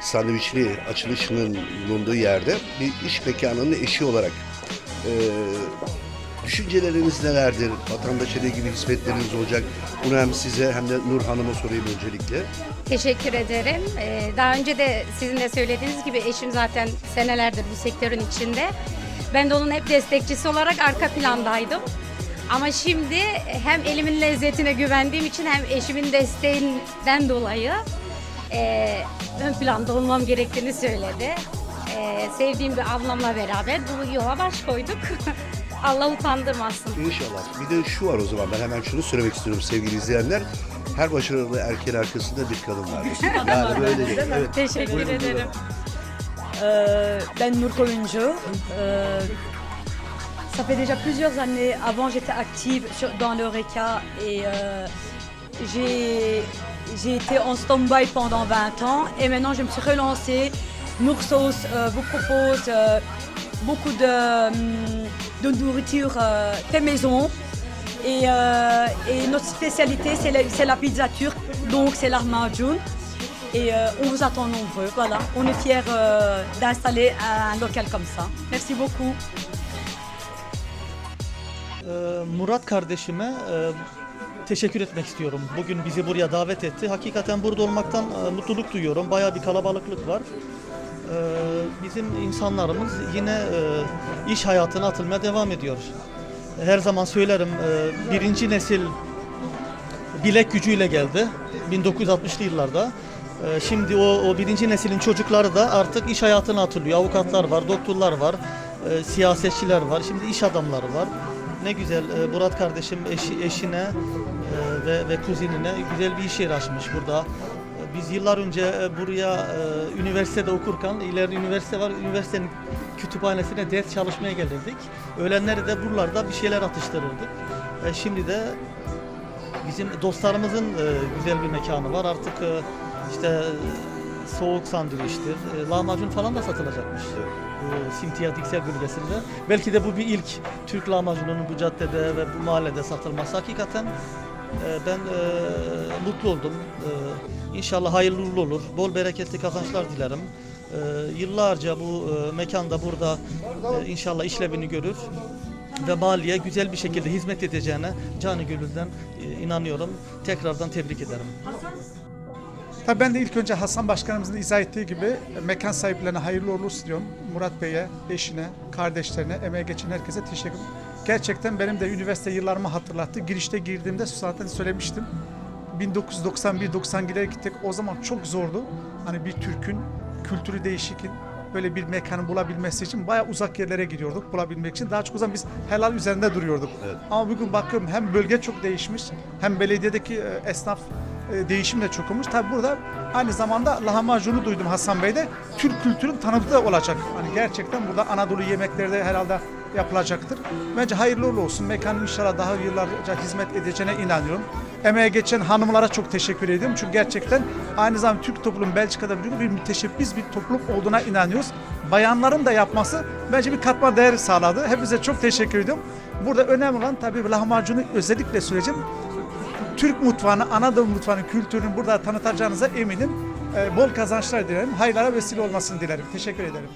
sandviçli açılışının bulunduğu yerde bir iş mekanının eşi olarak e, düşünceleriniz nelerdir? Vatandaşa ne gibi hizmetleriniz olacak? Bunu hem size hem de Nur Hanım'a sorayım öncelikle. Teşekkür ederim. Ee, Daha önce de sizin de söylediğiniz gibi eşim zaten senelerdir bu sektörün içinde. Ben de onun hep destekçisi olarak arka plandaydım. Ama şimdi hem elimin lezzetine güvendiğim için hem eşimin desteğinden dolayı e, ön planda olmam gerektiğini söyledi. E, sevdiğim bir ablamla beraber bu yola baş koyduk. Allah utandırmasın. İnşallah. Bir de şu var o zaman ben hemen şunu söylemek istiyorum sevgili izleyenler. Her başarılı erkeğin arkasında bir kadın vardır. Yani böyle değil. Evet. Teşekkür Buyurun, buyurun. ederim. Euh, ben Nur Koyuncu. Euh, ça fait déjà plusieurs années. Avant, j'étais active sur- dans l'Eureka et euh, j'ai j'ai été en stand-by pendant 20 ans. Et maintenant, je me suis relancée. Noursos euh, vous propose euh, beaucoup de, hum, de nourriture euh, fait maison. Et, euh, et notre spécialité, c'est la, la pizza turque, donc c'est l'armajoun. Et on vous attend nombreux. Voilà, on est fiers d'installer un local comme ça. Merci beaucoup. Murat kardeşime teşekkür etmek istiyorum. Bugün bizi buraya davet etti. Hakikaten burada olmaktan e, mutluluk duyuyorum. Bayağı bir kalabalıklık var. Ee, Bizim insanlarımız yine e, iş hayatına atılmaya devam ediyor. Her zaman söylerim e, birinci nesil bilek gücüyle geldi 1960'lı yıllarda. Şimdi o, o birinci neslin çocukları da artık iş hayatına atılıyor. Avukatlar var, doktorlar var, e, siyasetçiler var, şimdi iş adamları var. Ne güzel e, Murat kardeşim eşi, eşine e, ve, ve kuzinine güzel bir iş yeri açmış burada. E, Biz yıllar önce e, buraya e, üniversitede okurken, ileride üniversite var, üniversitenin kütüphanesine ders çalışmaya gelirdik. Öğlenleri de buralarda bir şeyler atıştırırdık. E, Şimdi de Bizim dostlarımızın güzel bir mekanı var. Artık işte soğuk sandviçtir, e, lahmacun falan da satılacakmış. Bu Simtiyat İksel bölgesinde. Belki de bu bir ilk Türk lahmacununun bu caddede ve bu mahallede satılması. Hakikaten e, ben e, mutlu oldum. E, İnşallah hayırlı uğurlu olur. Bol bereketli kazançlar dilerim. E, yıllarca bu e, mekanda burada e, inşallah işlevini görür ve maliye güzel bir şekilde hizmet edeceğine canı gönülden e, inanıyorum. Tekrardan tebrik ederim. Tabii ben de ilk önce Hasan Başkanımızın izah ettiği gibi e, mekan sahiplerine hayırlı olsun diyorum. Murat Bey'e, eşine, kardeşlerine, emeğe geçen herkese teşekkür ederim. Gerçekten benim de üniversite yıllarımı hatırlattı. Girişte girdiğimde zaten söylemiştim. 1991-92'lere gittik. O zaman çok zordu. Hani bir Türk'ün kültürü değişikin böyle bir mekanı bulabilmesi için bayağı uzak yerlere gidiyorduk bulabilmek için. Daha çok o zaman biz helal üzerinde duruyorduk. Ama bugün bakıyorum hem bölge çok değişmiş hem belediyedeki e, esnaf değişim de çok olmuş. Tabi burada aynı zamanda lahmacunu duydum Hasan Bey'de. Türk kültürün tanıtı da olacak. Hani gerçekten burada Anadolu yemekleri de herhalde yapılacaktır. Bence hayırlı olsun. Mekanın inşallah daha yıllarca hizmet edeceğine inanıyorum. Emeğe geçen hanımlara çok teşekkür ediyorum. Çünkü gerçekten aynı zamanda Türk toplumu Belçika'da bir, bir müteşebbis bir toplum olduğuna inanıyoruz. Bayanların da yapması bence bir katma değer sağladı. Hepinize çok teşekkür ediyorum. Burada önemli olan tabii lahmacunu özellikle söyleyeceğim. Türk mutfağını, Anadolu mutfağının kültürünü burada tanıtacağınıza eminim. Ee, bol kazançlar dilerim. Hayırlara vesile olmasını dilerim. Teşekkür ederim.